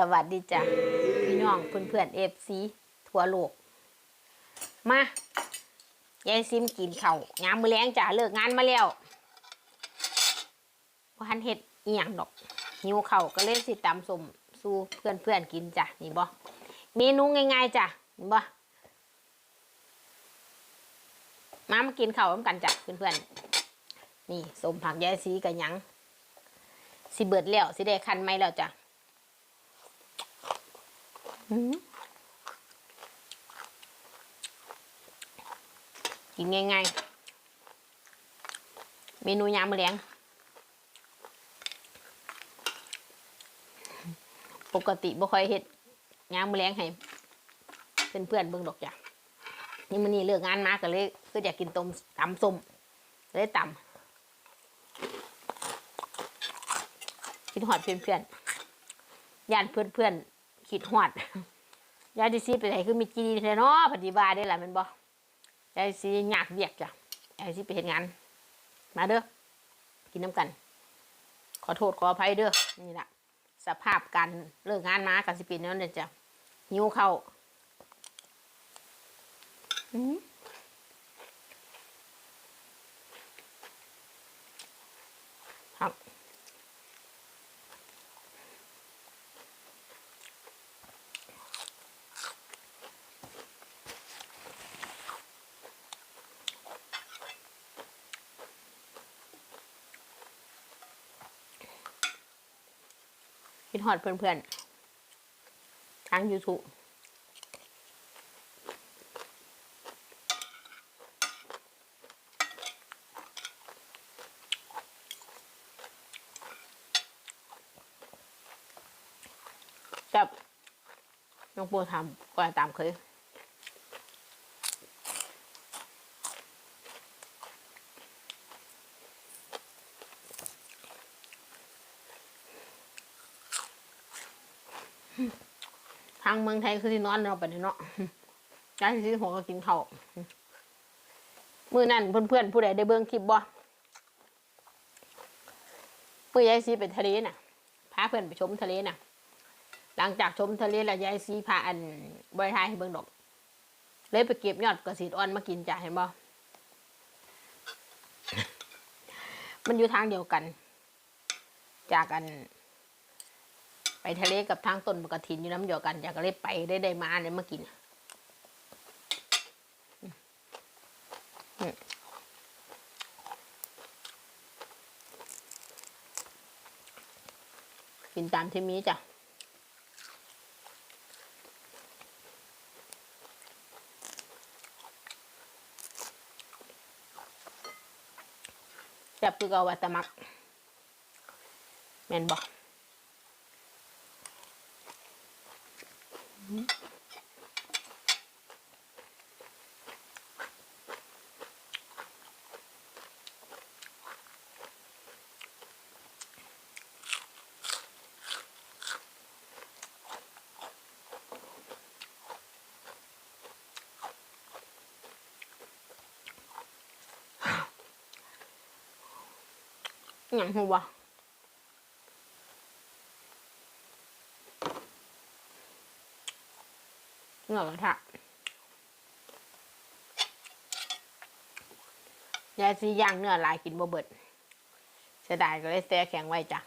สวัสดีจ้ะพี่น้องเพื่อนๆเอฟซีทั่วโลก มายายซิมกินเขาวยามมือแรงจ้ะเลิกงานมาแล้วพันเห็ดเอียงดอกหิวเข่าก็เลยสิตำสมสู้เพื่อนๆกินจ้ะนี่บ่เมนูง่ายๆจ้ะนี่บ่มามากินเข้าร่วมกันจ้ะเพื่อนๆนี่สมผักยายซีกับยังสิเบิดแล้วสิได้คันไหมแล้วจ้ะ กินง่ายๆ เมนูยามมะเลียงปกติบ่ค่อยเฮ็ดยามมะเลียงให้เพื่อนๆเบิ่งดอกจ้ะนี่มื้อนี้เลิกงานมาก็เลยคืออยากกินต้มตำส้มเลยตำคิดหอดเพื่อนๆยานเพื่อนๆ ขิดหอดยายดิซีไปไหนคือมีจีนเนาะปฏิบาได้แหละแมันบ่ยายดิซีอยากเบียกจ้ะยายดิซีไปเห็นงาน มาเด้อกินน้ำกัน ขอโทษขออภัยเด้อนี่แหละสภาพการเลิกงานมากับสิปีนั้นเนี่ยจ้ะหิวเข้าอื้อ คิดฮอดเพื่อนๆ ทาง YouTube จับน้องปูทำก็ตามเคย ทางเมืองไทยคือที่นอนเนาะไปเนาะย้ายที่หัวก็กินข้าวมือนั่นเพื่อนๆผู้ใดได้เบิ่งคลิปบ่มือยายซีไปทะเลน่ะ พาเพื่อนไปชมทะเลน่ะ หลังจากชมทะเลแล้วยายซีพาอันบริทายให้เบิ่งดอกเลยไปเก็บยอดกระสีอ่อนมากินจ้ะเห็นบ่ มันอยู่ทางเดียวกัน จากอัน ไปทะเลกับทางต้นมะกระถินอยู่น้ำเดียวกัน อยากเลยไปได้ได้มาเลยมากินอืมกินตามที่มีจ้ะจับคือเกาวัตมักแม่นบอก หยังหัว เหงือกระทะยายซีย่างเนื้อลายกินบ่เบิดเสียดายก็เลยแซ่แข็งไว้จ้ะ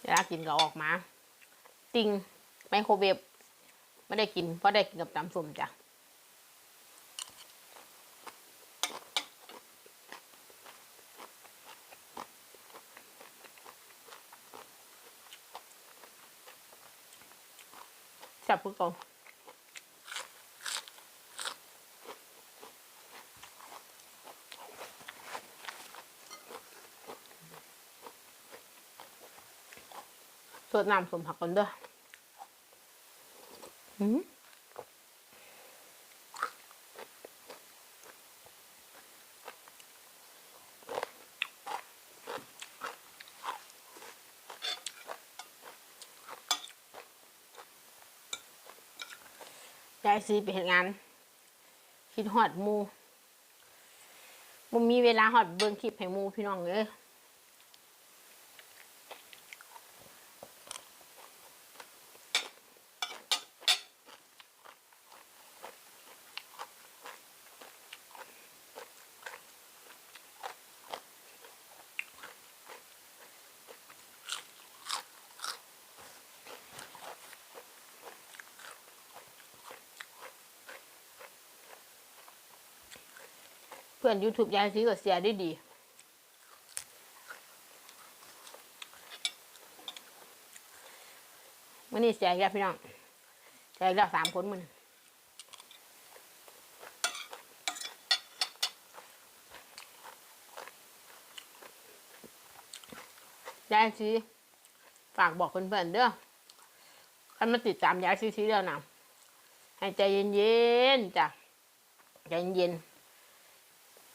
เวลากินก็อออกมา ติงไมโครเวฟไม่ได้กิน เพราะได้กินกับตำส้มจ้ะจับพวกเขา สดน้ำสมผักกันเด้อหืมยายซีไปเห็นงาน คิดฮอดหมูบ่มีเวลาฮอดเบิ่งคลิปให้หมูพี่น้องเลย พื่อนยูทูบยายซีก็เสียได้ดีวันนี้เสียอีกแล้วพี่น้องเสียอีกแล้วสามคนมันยายซีฝากบอกเพื่อนๆเด้อใครมาติดตามยายซีซีเด้อนะให้ใจเย็นๆจ้ะใจเย็นๆ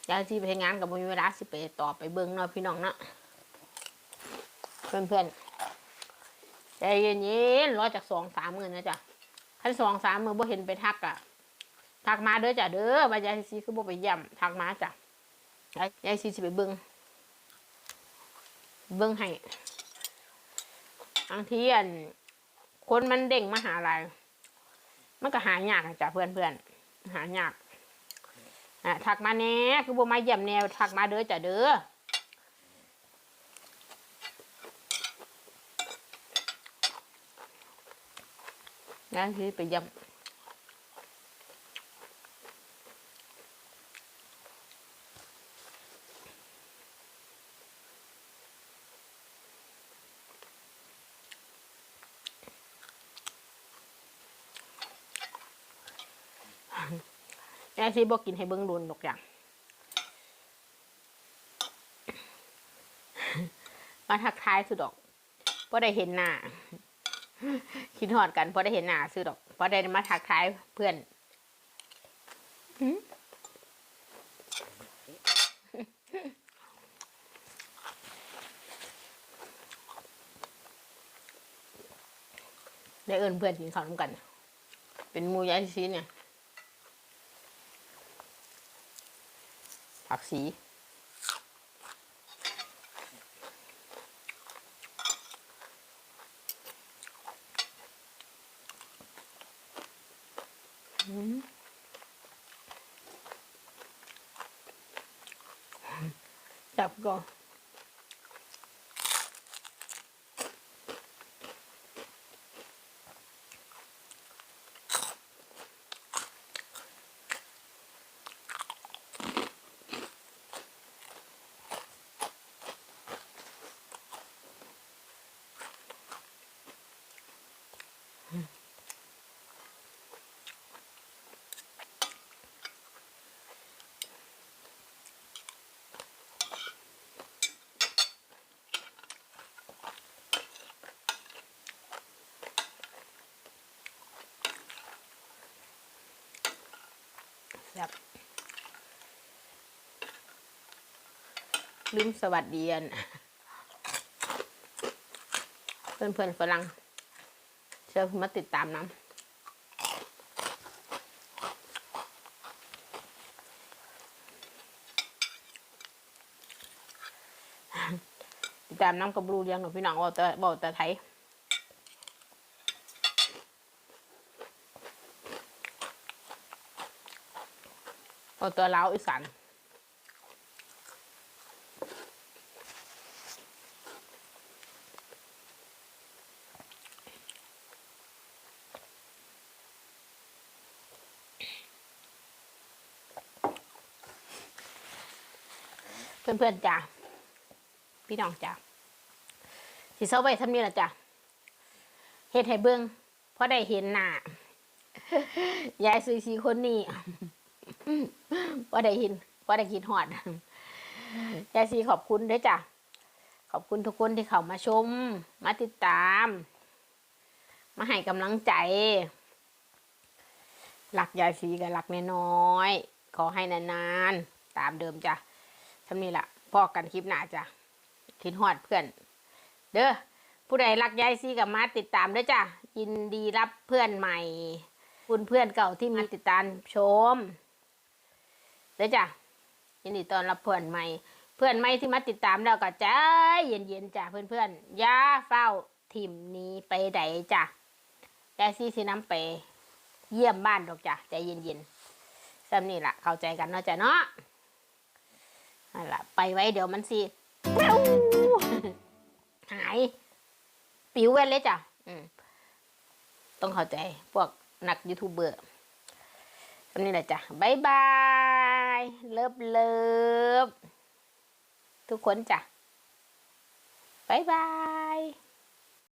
ยายที่ไปทำงานกับมีเวลาสิไปต่อไปเบิ้งเนาะพี่น้องเนาะเพื่อนเพื่อนๆใจเย็นๆรอจากสองสามมือนะจ๊ะคันสองสามมือบ่เห็นไปทักอะทักมาเด้อจ้ะเด้อว่ายายซีคือบ่ไปเยี่ยมทักมาจ้ะยายซีสิไปเบิ้งเบิ้งให้บางทีอันคนมันเด้งมาหาอะไรมันก็หายากอะจ้ะเพื่อนเพื่อนๆหายาก อะถักมาแน่คือบ่มาเยี่ยมแนวถักมาเด้อจ้ะเด้อนั่นคือไปเยี่ยม แม่ที่บอกกินให้เบิ้งโดนดอกอย่างมาทักทายสุดดอกพอได้เห็นหน้าคิดหอดกันพอได้เห็นหน้าสุดดอกพอได้มาทักทายเพื่อนได้เอินเพื่อนกินข้าวร่วมกัน เป็นมูยายซีเนี่ย ผักสี อืมจับก่อน จับลืมสวัสดีอันเพื่อนเพื่อนฝรั่งเชิญมาติดตามน้ำติดตามน้ำกับบรูเรียงหนูพี่น้องบอกแต่บอกแต่ไทย เอาตัวเล้าอีสานเพื่อนๆจ้ะพี่น้องจ้ะสิเศร้าไปทำนี่ละจ้ะเฮ็ดให้เบิ่งเพราะได้เห็นหน้ายายซุยซีคนนี้ ว่าได้ยินว่าได้คิดหอดยายซีขอบคุณด้วยจ้ะ ขอบคุณทุกคนที่เข้ามาชม มาติดตาม มาให้กำลังใจ หลักยายซีกับหลักน้อยๆขอให้นานๆ ตามเดิมจ้ะทำนี่แหละพอกันคลิปหน้าจ้ะคิดหอดเพื่อน เด้อผู้ใดรักยายซีกับมาติดตามด้วยจ้ะยินดีรับเพื่อนใหม่ คุณเพื่อนเก่าที่มีติดตามชมเด้อจ้ะยินดีตอนรับเพื่อนใหม่ เพื่อนใหม่ที่มาติดตามแล้วก็ใจเย็นๆจ้ะเพื่อนๆอย่าเฝ้าทิมนี้ไปใดจ้ะยายซี่สิน้ำไปเยี่ยมบ้านดอกจ้ะใจเย็นๆซ้ำนี่ละเข้าใจกันเนาะจ้ะเนาะนั่นละไปไว้เดี๋ยวมันสิหาย ปิวเว้นเลยจ้ะต้องเข้าใจพวกนักยูทูบเบอร์วันนี้แหละจ้ะบายบายายเลิฟเลิฟทุกคนจ้ะบายบาย